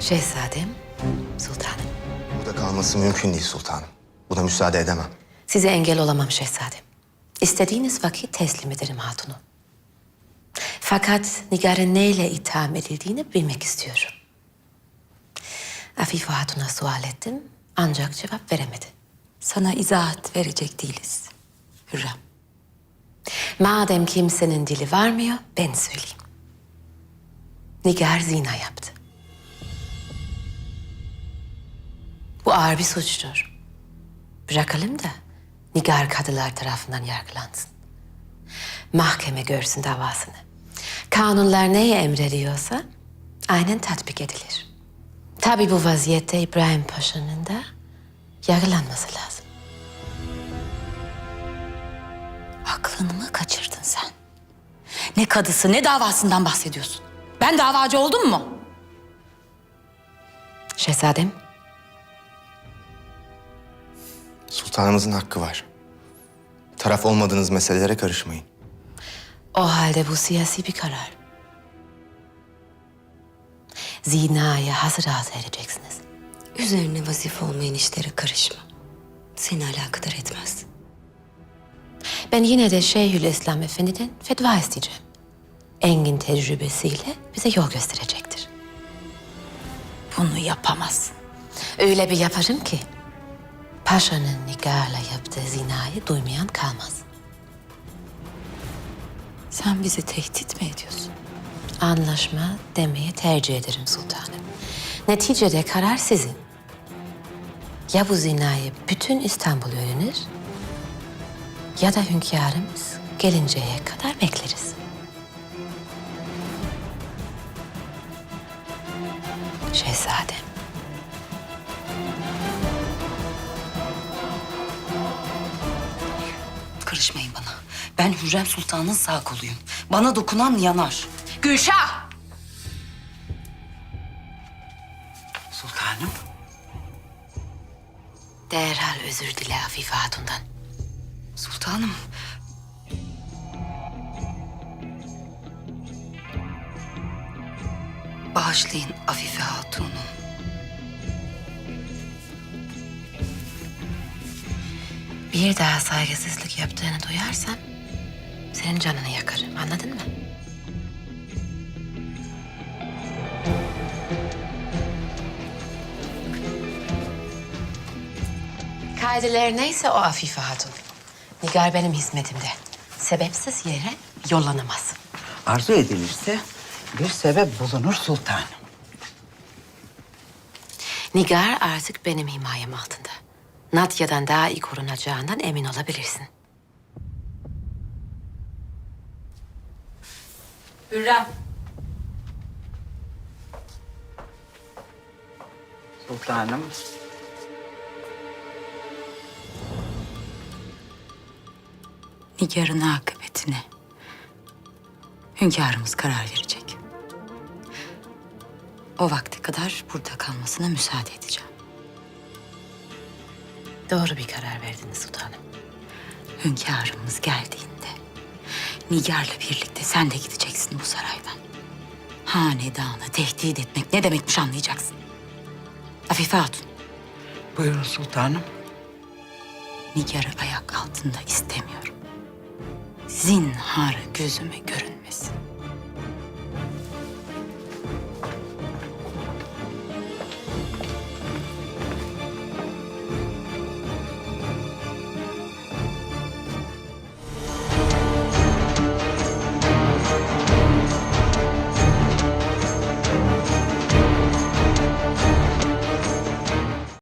Şehzadem, sultanım. Burada kalması mümkün değil sultanım. Buna müsaade edemem. Size engel olamam şehzadem. İstediğiniz vakit teslim ederim hatunu. Fakat Nigar'ın neyle itham edildiğini bilmek istiyorum. Afife Hatun'a sual ettim ancak cevap veremedi. Sana izahat verecek değiliz. Hürrem. Madem kimsenin dili varmıyor ben söyleyeyim. Nigar zina yaptı. Bu ağır bir suçtur. Bırakalım da Nigar kadılar tarafından yargılansın. Mahkeme görsün davasını. Kanunlar neye emrediyorsa aynen tatbik edilir. Tabii bu vaziyette İbrahim Paşa'nın da yargılanması lazım. Aklını mı kaçırdın sen? Ne kadısı ne davasından bahsediyorsun? Ben davacı oldum mu? Şehzadem, Sultanımızın hakkı var. Taraf olmadığınız meselelere karışmayın. O halde bu siyasi bir karar. Zinaya hazır hazır edeceksiniz. Üzerine vazife olmayan işlere karışma. Seni alakadar etmez. Ben yine de Şeyhülislam Efendi'den fetva isteyeceğim. Engin tecrübesiyle bize yol gösterecektir. Bunu yapamazsın. Öyle bir yaparım ki paşanın Nigar'la yaptığı zinayı duymayan kalmaz. Sen bizi tehdit mi ediyorsun? Anlaşma demeyi tercih ederim sultanım. Neticede karar sizin. Ya bu zinayı bütün İstanbul öğrenir ya da hünkârımız gelinceye kadar bekleriz. Şehzadem. Karışmayın bana. Ben Hürrem Sultan'ın sağ koluyum. Bana dokunan yanar. Gülşah! Sultanım, Derhal özür dile Afife Hatun'dan. Sultanım. Bağışlayın Afife Hatun'u. Bir daha saygısızlık yaptığını duyarsam senin canını yakarım anladın mı? Kaideler neyse o Afife Hatun. Nigar benim hizmetimde. Sebepsiz yere yollanamaz. arzu edilirse bir sebep bulunur sultanım. Nigar artık benim himayem altında. Natya'dan daha iyi korunacağından emin olabilirsin. Hürrem. Sultanım, Nigar'ın akıbetine hünkârımız karar verecek. O vakte kadar burada kalmasına müsaade edeceğim. Doğru bir karar verdiniz sultanım. Hünkârımız geldiğinde Nigar'la birlikte sen de gideceksin bu saraydan. Hanedanı tehdit etmek ne demekmiş anlayacaksın. Afife Hatun, buyurun sultanım. Nigar'ı ayak altında istemiyorum. Zinhar gözüme görün